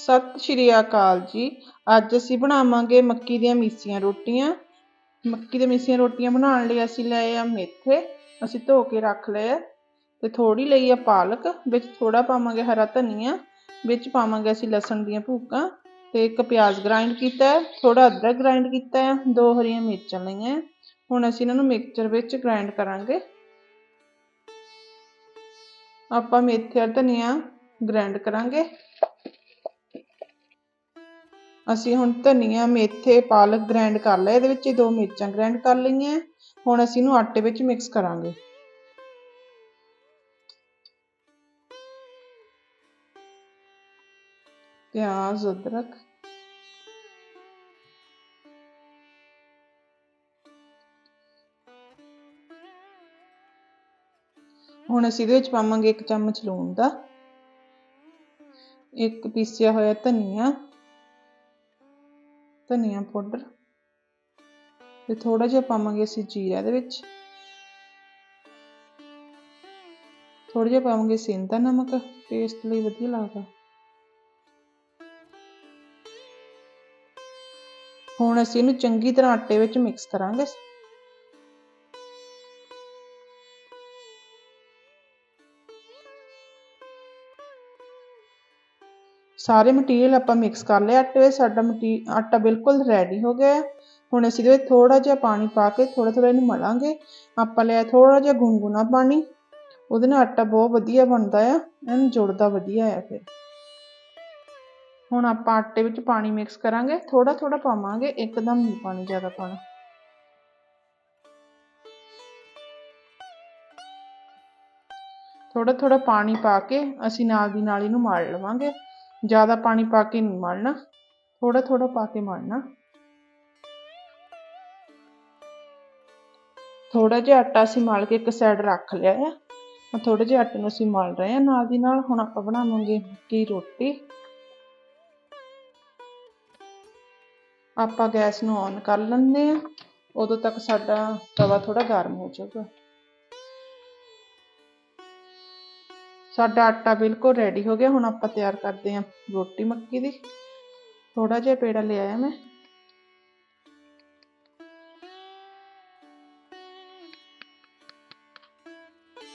ਸਤਿ ਸ਼੍ਰੀ ਅਕਾਲ ਜੀ। ਅੱਜ ਅਸੀਂ ਬਣਾਵਾਂਗੇ ਮੱਕੀ ਦੀਆਂ ਮੀਸੀਆਂ ਰੋਟੀਆਂ। ਮੱਕੀ ਦੀਆਂ ਮੀਸੀਆਂ ਰੋਟੀਆਂ ਬਣਾਉਣ ਲਈ ਅਸੀਂ ਲਏ ਆ ਮੇਥੇ। ਅਸੀਂ ਧੋ ਕੇ ਰੱਖ ਲਏ ਆ ਤੇ ਥੋੜੀ ਲਈ ਆ ਪਾਲਕ, ਵਿੱਚ ਥੋੜਾ ਪਾਵਾਂਗੇ ਹਰਾ ਧਨੀਆ, ਵਿੱਚ ਪਾਵਾਂਗੇ ਅਸੀਂ ਲਸਣ ਦੀਆਂ ਭੂਕਾਂ ਤੇ ਇੱਕ ਪਿਆਜ਼ ਗ੍ਰਾਈਂਡ ਕੀਤਾ ਹੈ ਥੋੜਾ ਅਦਰਕ ਗ੍ਰਾਈਂਡ ਕੀਤਾ ਹੈ, ਦੋ ਹਰੀਆਂ ਮਿਰਚਾਂ ਲਈਆਂ ਹੁਣ ਅਸੀਂ ਇਹਨਾਂ ਨੂੰ ਮਿਕਸਚਰ ਵਿੱਚ ਗ੍ਰਾਈਂਡ ਕਰਾਂਗੇ। ਆਪਾਂ ਮੇਥੇ ਔਰ ਧਨੀਆ ਗ੍ਰਾਈਂਡ ਕਰਾਂਗੇ। ਅਸੀਂ ਹੁਣ ਧਨੀਆ, ਮੇਥੇ, ਪਾਲਕ ਗ੍ਰਾਈਂਡ ਕਰ ਲਿਆ। ਇਹਦੇ ਵਿੱਚ ਦੋ ਮਿਰਚਾਂ ਗ੍ਰਾਈਂਡ ਕਰ ਲਈਆਂ। ਹੁਣ ਅਸੀਂ ਇਹਨੂੰ ਆਟੇ ਵਿੱਚ ਮਿਕਸ ਕਰਾਂਗੇ। ਪਿਆਜ਼, ਅਦਰਕ। ਹੁਣ ਅਸੀਂ ਇਹਦੇ ਵਿੱਚ ਪਾਵਾਂਗੇ ਇੱਕ ਚਮਚ ਲੂਣ ਦਾ। ਇੱਕ ਪੀਸਿਆ ਹੋਇਆ ਧਨੀਆ। ਧਨੀਆ ਪਾਊਡਰ ਤੇ ਥੋੜਾ ਜਿਹਾ ਪਾਵਾਂਗੇ ਅਸੀਂ ਜੀਰਾ ਇਹਦੇ ਵਿੱਚ। ਥੋੜਾ ਜਿਹਾ ਪਾਵਾਂਗੇ ਸਿੰਦਾ ਨਮਕ ਟੇਸਟ ਲਈ ਵਧੀਆ ਲੱਗਦਾ। ਹੁਣ ਅਸੀਂ ਇਹਨੂੰ ਚੰਗੀ ਤਰ੍ਹਾਂ ਆਟੇ ਵਿੱਚ ਮਿਕਸ ਕਰਾਂਗੇ। ਸਾਰੇ ਮਟੀਰੀਅਲ ਆਪਾਂ ਮਿਕਸ ਕਰ ਲਿਆ ਆਟੇ ਵਿੱਚ ਸਾਡਾ ਮਟੀ, ਆਟਾ ਬਿਲਕੁਲ ਰੈਡੀ ਹੋ ਗਿਆ ਹੁਣ ਅਸੀਂ ਇਹਦੇ ਵਿੱਚ ਥੋੜਾ ਜਿਹਾ ਪਾਣੀ ਪਾ ਕੇ ਥੋੜਾ ਥੋੜਾ ਇਹਨੂੰ ਮਲਾਂਗੇ। ਆਪਾਂ ਲਿਆ ਥੋੜਾ ਜਿਹਾ ਗੁੰਗੁਣਾ ਪਾਣੀ। ਉਹਦੇ ਨਾਲ ਆਟਾ ਬਹੁਤ ਵਧੀਆ ਬਣਦਾ ਆ, ਇਹਨੂੰ ਜੁੜਦਾ ਵਧੀਆ ਆ ਫਿਰ। ਹੁਣ ਆਪਾਂ ਆਟੇ ਵਿੱਚ ਪਾਣੀ ਮਿਕਸ ਕਰਾਂਗੇ। ਥੋੜਾ ਥੋੜਾ ਪਾਵਾਂਗੇ, ਇੱਕਦਮ ਨਹੀਂ ਪਾਣੀ ਜ਼ਿਆਦਾ ਪਾਣਾ। ਥੋੜਾ ਥੋੜਾ ਪਾਣੀ ਪਾ ਕੇ ਅਸੀਂ ਨਾਲ ਦੀ ਨਾਲ ਇਹਨੂੰ ਮਲ ਲਵਾਂਗੇ। ਜ਼ਿਆਦਾ ਪਾਣੀ ਪਾ ਕੇ ਨਹੀਂ ਮਲਣਾ। ਥੋੜਾ ਥੋੜਾ ਪਾ ਕੇ ਮਲਣਾ। ਥੋੜਾ ਜਿਹਾ ਆਟਾ ਅਸੀਂ ਮਲ ਕੇ ਇੱਕ ਸਾਈਡ ਰੱਖ ਲਿਆ ਆ। ਥੋੜੇ ਜਿਹੇ ਆਟੇ ਨੂੰ ਅਸੀਂ ਮਲ ਰਹੇ ਹਾਂ। ਨਾਲ ਦੀ ਨਾਲ ਹੁਣ ਆਪਾਂ ਬਣਾਵਾਂਗੇ ਕੀ ਰੋਟੀ। ਆਪਾਂ ਗੈਸ ਨੂੰ ਔਨ ਕਰ ਲੈਂਦੇ ਆ ਉਦੋਂ ਤੱਕ ਸਾਡਾ ਤਵਾ ਥੋੜਾ ਗਰਮ ਹੋ ਜਾਊਗਾ। ਸਾਡਾ ਆਟਾ ਬਿਲਕੁਲ ਰੈਡੀ ਹੋ ਗਿਆ, ਹੁਣ ਆਪਾਂ ਤਿਆਰ ਕਰਦੇ ਹਾਂ ਰੋਟੀ ਮੱਕੀ ਦੀ। ਥੋੜਾ ਜਿਹਾ ਪੇੜਾ ਲੈ ਆਇਆ ਮੈਂ।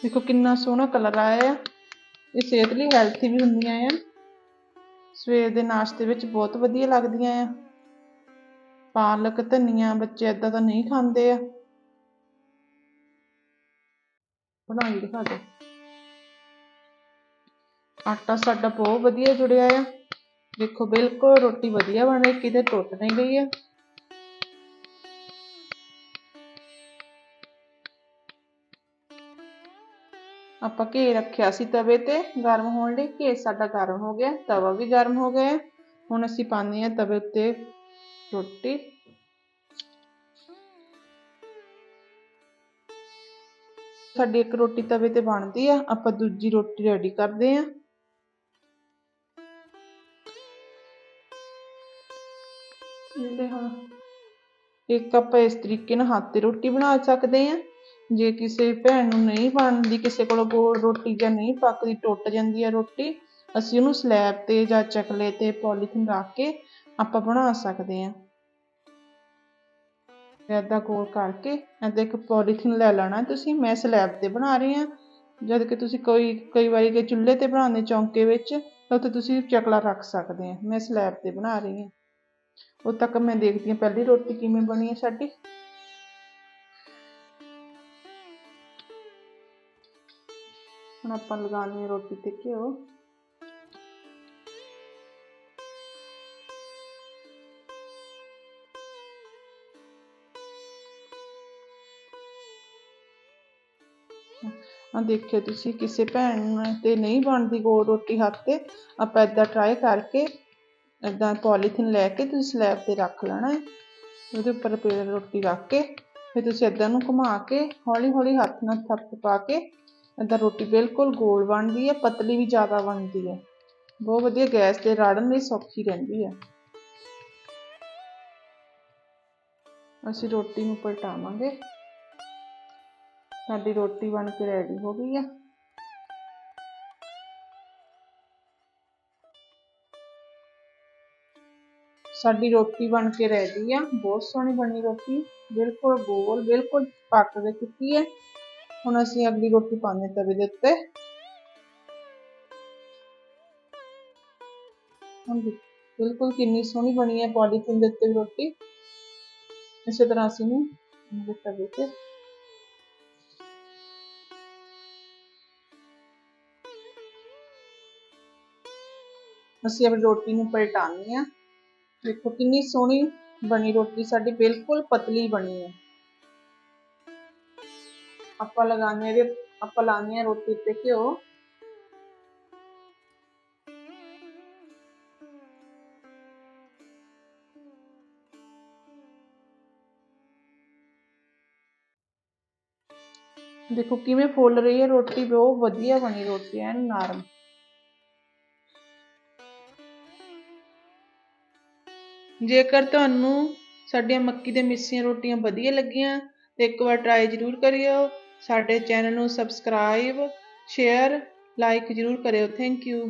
ਦੇਖੋ ਕਿੰਨਾ ਸੋਹਣਾ ਕਲਰ ਆਇਆ ਹੈ ਇਹ ਸਿਹਤ ਲਈ ਹੈਲਥੀ ਵੀ ਹੁੰਦੀਆਂ ਆ। ਸਵੇਰ ਦੇ ਨਾਸ਼ਤੇ ਵਿੱਚ ਬਹੁਤ ਵਧੀਆ ਲੱਗਦੀਆਂ ਆ। ਪਾਲਕ, ਧਨੀਆ, ਬੱਚੇ ਇਦਾਂ ਤਾਂ ਨਹੀਂ ਖਾਂਦੇ ਆ। ਬਣਾ ਕੇ ਦਿਖਾ ਦੇ ਆਟਾ ਸਾਡਾ ਬਹੁਤ ਵਧੀਆ ਜੁੜਿਆ ਆ। ਦੇਖੋ, ਬਿਲਕੁਲ ਰੋਟੀ ਵਧੀਆ ਬਣ ਰਹੀ ਕਿਤੇ ਟੁੱਟ ਨਹੀਂ ਗਈ ਆ। ਆਪਾਂ ਘੇ ਰੱਖਿਆ ਸੀ ਤਵੇ ਤੇ, ਗਰਮ ਹੋਣ ਲਈ ਘੇ ਸਾਡਾ ਗਰਮ ਹੋ ਗਿਆ, ਤਵਾ ਵੀ ਗਰਮ ਹੋ ਗਿਆ ਹੁਣ ਅਸੀਂ ਪਾਉਂਦੇ ਹਾਂ ਤਵੇ ਉੱਤੇ ਰੋਟੀ। ਸਾਡੀ ਇੱਕ ਰੋਟੀ ਤਵੇ ਤੇ ਬਣਦੀ ਆ, ਆਪਾਂ ਦੂਜੀ ਰੋਟੀ ਰੈਡੀ ਕਰਦੇ ਆ ਇਹਦੇ ਹੁਣ ਇੱਕ ਆਪਾਂ ਇਸ ਤਰੀਕੇ ਨਾਲ ਹੱਥ ਤੇ ਰੋਟੀ ਬਣਾ ਸਕਦੇ ਆ ਜੇ ਕਿਸੇ ਭੈਣ ਨੂੰ ਨਹੀਂ ਬਣਦੀ, ਕਿਸੇ ਕੋਲ ਗੋਲ ਰੋਟੀ ਜਾਂ ਨਹੀਂ ਪੱਕਦੀ, ਟੁੱਟ ਜਾਂਦੀ ਹੈ ਰੋਟੀ, ਅਸੀਂ ਉਹਨੂੰ ਸਲੈਬ ਤੇ ਜਾਂ ਚਕਲੇ ਤੇ ਪੋਲੀਥੀਨ ਰੱਖ ਕੇ ਆਪਾਂ ਬਣਾ ਸਕਦੇ ਆ ਇੱਦਾਂ ਗੋਲ ਕਰਕੇ ਇੱਦਾਂ ਇੱਕ ਪੋਲੀਥੀਨ ਲੈ ਲੈਣਾ ਤੁਸੀਂ, ਮੈਂ ਸਲੈਬ ਤੇ ਬਣਾ ਰਹੀ ਹਾਂ। ਜਦ ਕਿ ਤੁਸੀਂ ਕੋਈ, ਕਈ ਵਾਰੀ ਕਿ ਚੁੱਲ੍ਹੇ ਤੇ ਬਣਾਉਂਦੇ ਚੌਂਕੇ ਵਿੱਚ, ਤਾਂ ਉੱਥੇ ਤੁਸੀਂ ਚਕਲਾ ਰੱਖ ਸਕਦੇ ਆ ਮੈਂ ਸਲੈਬ ਤੇ ਬਣਾ ਰਹੀ ਹਾਂ। ਉਦੋਂ ਤੱਕ ਮੈਂ ਦੇਖਦੀ ਹਾਂ, ਪਹਿਲੀ ਰੋਟੀ ਕਿਵੇਂ ਬਣੀ ਹੈ ਸਾਡੀ। ਹੁਣ ਆਪਾਂ ਲਗਾਉਣੀ ਹੈ ਰੋਟੀ ਤੇ ਘਿਓ। ਆ ਦੇਖਿਓ ਤੁਸੀਂ, ਕਿਸੇ ਭੈਣ ਤੇ ਨਹੀਂ ਬਣਦੀ ਗੋਲ ਰੋਟੀ ਹੱਥ ਤੇ। ਆਪਾਂ ਇਦਾਂ ਟਰਾਈ ਕਰਕੇ ਇਦਾਂ ਪੋਲੀਥੀਨ ਲੈ ਕੇ ਤੁਸੀਂ ਸਲੈਬ ਤੇ ਰੱਖ ਲੈਣਾ ਹੈ। ਉਹਦੇ ਉੱਪਰ ਪੇੜ ਰੋਟੀ ਰੱਖ ਕੇ ਫਿਰ ਤੁਸੀਂ ਇਦਾਂ ਨੂੰ ਘੁਮਾ ਕੇ ਹੌਲੀ ਹੌਲੀ ਹੱਥ ਨਾਲ ਥੱਪ ਪਾ ਕੇ ਇਦਾਂ ਰੋਟੀ ਬਿਲਕੁਲ ਗੋਲ ਬਣਦੀ ਹੈ, ਪਤਲੀ ਵੀ ਜ਼ਿਆਦਾ ਬਣਦੀ ਹੈ। ਬਹੁਤ ਵਧੀਆ ਗੈਸ ਤੇ ਰਾੜਨ ਲਈ ਸੌਖੀ ਰਹਿੰਦੀ ਹੈ। ਅਸੀਂ ਰੋਟੀ ਨੂੰ ਪਲਟਾਵਾਂਗੇ ਸਾਡੀ ਰੋਟੀ ਬਣ ਕੇ ਰੈਡੀ ਹੋ ਗਈ ਆ ਸਾਡੀ ਰੋਟੀ ਬਣ ਕੇ ਰਹਿ ਗਈ ਆ। ਬਹੁਤ ਸੋਹਣੀ ਬਣੀ ਰੋਟੀ। ਬਿਲਕੁਲ ਗੋਲ, ਬਿਲਕੁਲ ਪੱਕ ਕੇ ਚੁੱਕੀ ਹੈ ਹੁਣ ਅਸੀਂ ਅਗਲੀ ਰੋਟੀ ਪਾਉਂਦੇ ਤਵੇ ਦੇ ਉੱਤੇ। ਹੁਣ ਬਿਲਕੁਲ ਕਿੰਨੀ ਸੋਹਣੀ ਬਣੀ ਹੈ ਪੋਲੀਥੀਨ ਦੇ ਉੱਤੇ ਵੀ ਰੋਟੀ। ਇਸੇ ਤਰ੍ਹਾਂ ਅਸੀਂ ਨੂੰ ਇਹਦੇ ਤਵੇ ਤੇ ਅਸੀਂ ਆਪਣੀ ਰੋਟੀ ਨੂੰ ਪਲਟਾਉਂਦੇ ਹਾਂ। ਦੇਖੋ, ਕਿੰਨੀ ਸੋਹਣੀ ਬਣੀ ਰੋਟੀ, ਸਾਡੀ ਬਿਲਕੁਲ ਪਤਲੀ ਬਣੀ ਹੈ। ਆਪਾਂ ਲਗਾਉਂਦੇ ਹਾਂ, ਆਪਾਂ ਲਾਉਂਦੇ ਹਾਂ ਰੋਟੀ ਤੇ ਘਿਓ। ਦੇਖੋ, ਕਿਵੇਂ ਫੁੱਲ ਰਹੀ ਹੈ ਰੋਟੀ, ਬਹੁਤ ਵਧੀਆ ਬਣੀ ਰੋਟੀ, ਐਨ ਨਰਮ। ਜੇਕਰ ਤੁਹਾਨੂੰ ਸਾਡੀਆਂ ਮੱਕੀ ਦੇ ਮਿੱਸੀਆਂ ਰੋਟੀਆਂ ਵਧੀਆ ਲੱਗੀਆਂ ਤੇ ਇੱਕ ਵਾਰ ਟਰਾਈ ਜ਼ਰੂਰ ਕਰਿਓ। ਸਾਡੇ ਚੈਨਲ ਨੂੰ ਸਬਸਕ੍ਰਾਈਬ ਸ਼ੇਅਰ ਲਾਈਕ ਜ਼ਰੂਰ ਕਰਿਓ। Thank you